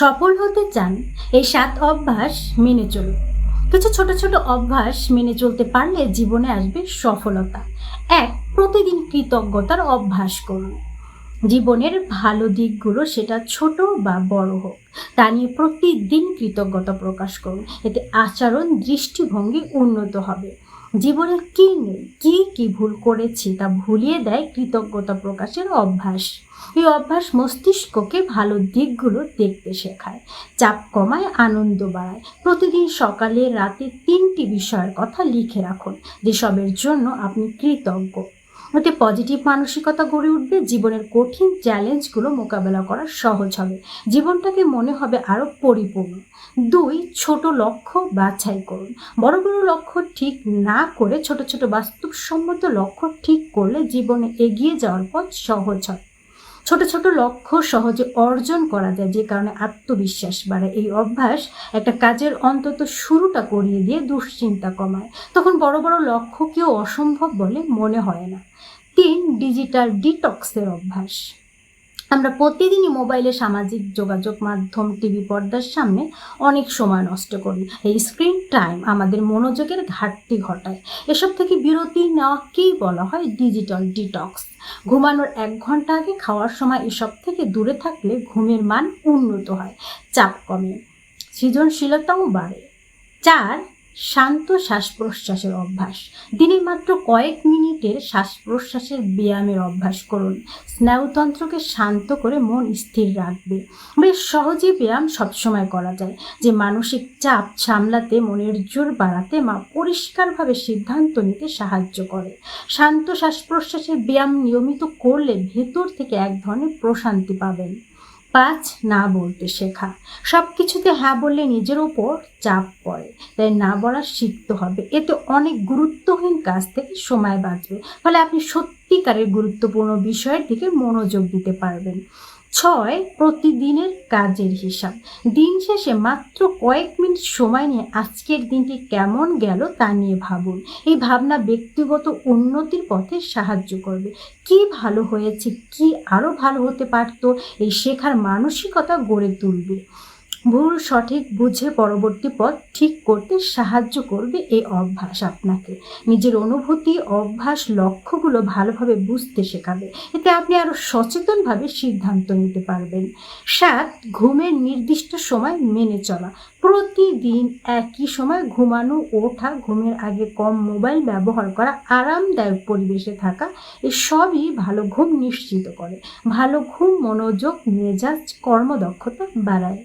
সফল হতে চান, এই সাত অভ্যাস মেনে চলুন। কিছু ছোট ছোট অভ্যাস মেনে চলতে পারলে জীবনে আসবে সফলতা। এক, প্রতিদিন কৃতজ্ঞতার অভ্যাস করুন। জীবনের ভালো দিকগুলো সেটা ছোট বা বড় হোক, তা নিয়ে প্রতিদিন কৃতজ্ঞতা প্রকাশ করুন। এতে আচরণ দৃষ্টিভঙ্গি উন্নত হবে। জীবনে কি নেই? কি কি ভুল করেছি তা ভুলিয়ে দেয় কৃতজ্ঞতা প্রকাশের অভ্যাস। এই অভ্যাস মস্তিষ্ককে ভালো দিকগুলো দেখতে শেখায়, চাপ কমায়, আনন্দ বাড়ায়। প্রতিদিন সকালে রাতে তিনটি বিষয়ের কথা লিখে রাখুন, যেসবের জন্য আপনি কৃতজ্ঞ। ওতে পজিটিভ মানসিকতা গড়ে উঠবে, জীবনের কঠিন চ্যালেঞ্জগুলো মোকাবেলা করা সহজ হবে। জীবনটাকে মনে হবে আরও পরিপূর্ণ। দুই, ছোট লক্ষ্য বাছাই করুন। বড় বড় লক্ষ্য ঠিক না করে ছোট ছোট বাস্তবসম্মত লক্ষ্য ঠিক করলে জীবনে এগিয়ে যাওয়ার পথ সহজ হয়। ছোট ছোট লক্ষ্য সহজে অর্জন করা যায়, যে কারণে আত্মবিশ্বাস বাড়ে। এই অভ্যাস একটা কাজের অন্তত শুরুটা করিয়ে দিয়ে দুশ্চিন্তা কমায়। তখন বড় বড় লক্ষ্য কেউ অসম্ভব বলে মনে হয় না। তিন, ডিজিটাল ডিটক্সের অভ্যাস। আমরা প্রতিদিনই মোবাইলে সামাজিক যোগাযোগ মাধ্যম, টিভি পর্দার সামনে অনেক সময় নষ্ট করি। এই স্ক্রিন টাইম আমাদের মনোযোগের ঘাটতি ঘটায়। এসব থেকে বিরতি নেওয়াকেই বলা হয় ডিজিটাল ডিটক্স ঘুমানোর এক ঘণ্টা আগে খাওয়ার সময় এসব থেকে দূরে থাকলে ঘুমের মান উন্নত হয়, চাপ কমে, সৃজনশীলতাও বাড়ে। চার শান্ত শ্বাস প্রশ্বাসের অভ্যাস। দিনে মাত্র কয়েক মিনিটের শ্বাস প্রশ্বাসের ব্যায়ামের অভ্যাস করুন। স্নায়ুতন্ত্রকে শান্ত করে মন স্থির রাখবে। বেশ সহজে ব্যায়াম সবসময় করা যায়। যে মানসিক চাপ সামলাতে, মনের জোর বাড়াতে মা পরিষ্কারভাবে সিদ্ধান্ত নিতে সাহায্য করে। শান্ত শ্বাস প্রশ্বাসের ব্যায়াম নিয়মিত করলে ভেতর থেকে এক ধরনের প্রশান্তি পাবেন। পাঁচ না বলতে শেখা। সব কিছুতে হ্যাঁ বললে নিজের ওপর চাপ পড়ে। তাই না বলা শিখতে হবে। এতে অনেক গুরুত্বহীন কাজ থেকে সময় বাঁচবে। ফলে আপনি সত্যিকারের গুরুত্বপূর্ণ বিষয়ের দিকে মনোযোগ দিতে পারবেন। ছয় প্রতিদিনের কাজের হিসাব। দিন শেষে মাত্র কয়েক মিনিট সময় নিয়ে আজকের দিনটি কেমন গেল তা নিয়ে ভাবুন। এই ভাবনা ব্যক্তিগত উন্নতির পথে সাহায্য করবে। কি ভালো হয়েছে, কি আরও ভালো হতে পারত, এই শেখার মানসিকতা গড়ে তুলবে। ভুল সঠিক বুঝে পরবর্তী পথ ঠিক করতে সাহায্য করবে এই অভ্যাস আপনাকে। নিজের অনুভূতি, অভ্যাস, লক্ষ্যগুলো ভালোভাবে বুঝতে শেখাবে। এতে আপনি আরও সচেতনভাবে সিদ্ধান্ত নিতে পারবেন। সাত, ঘুমের নির্দিষ্ট সময় মেনে চলা। প্রতিদিন একই সময় ঘুমানো, ওঠা, ঘুমের আগে কম মোবাইল ব্যবহার করা, আরামদায়ক পরিবেশে থাকা এসবই ভালো ঘুম নিশ্চিত করে। ভালো ঘুম, মনোযোগ, মেজাজ, কর্মদক্ষতা বাড়ায়।